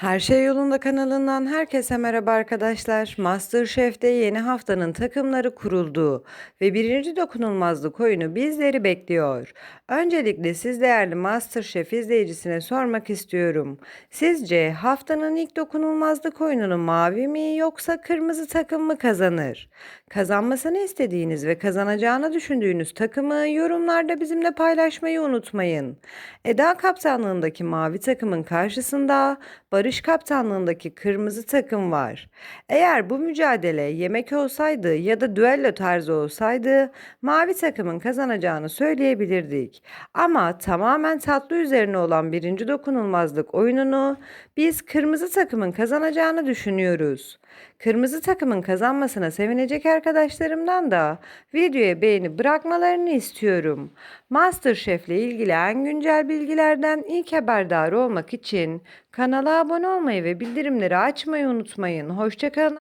Her Şey Yolunda kanalından herkese merhaba arkadaşlar. MasterChef'te yeni haftanın takımları kuruldu ve birinci dokunulmazlık oyunu bizleri bekliyor. Öncelikle siz değerli MasterChef izleyicisine sormak istiyorum. Sizce haftanın ilk dokunulmazlık oyununu mavi mi yoksa kırmızı takım mı kazanır? Kazanmasını istediğiniz ve kazanacağını düşündüğünüz takımı yorumlarda bizimle paylaşmayı unutmayın. Eda kaptanlığındaki mavi takımın karşısında Barış kaptanlığındaki kırmızı takım var. Eğer bu mücadele yemek olsaydı ya da düello tarzı olsaydı mavi takımın kazanacağını söyleyebilirdik. Ama tamamen tatlı üzerine olan birinci dokunulmazlık oyununu biz kırmızı takımın kazanacağını düşünüyoruz. Kırmızı takımın kazanmasına sevinecek arkadaşlarımdan da videoya beğeni bırakmalarını istiyorum. MasterChef ile ilgili en güncel bilgilerden ilk haberdar olmak için kanala abone olmayı ve bildirimleri açmayı unutmayın. Hoşçakalın.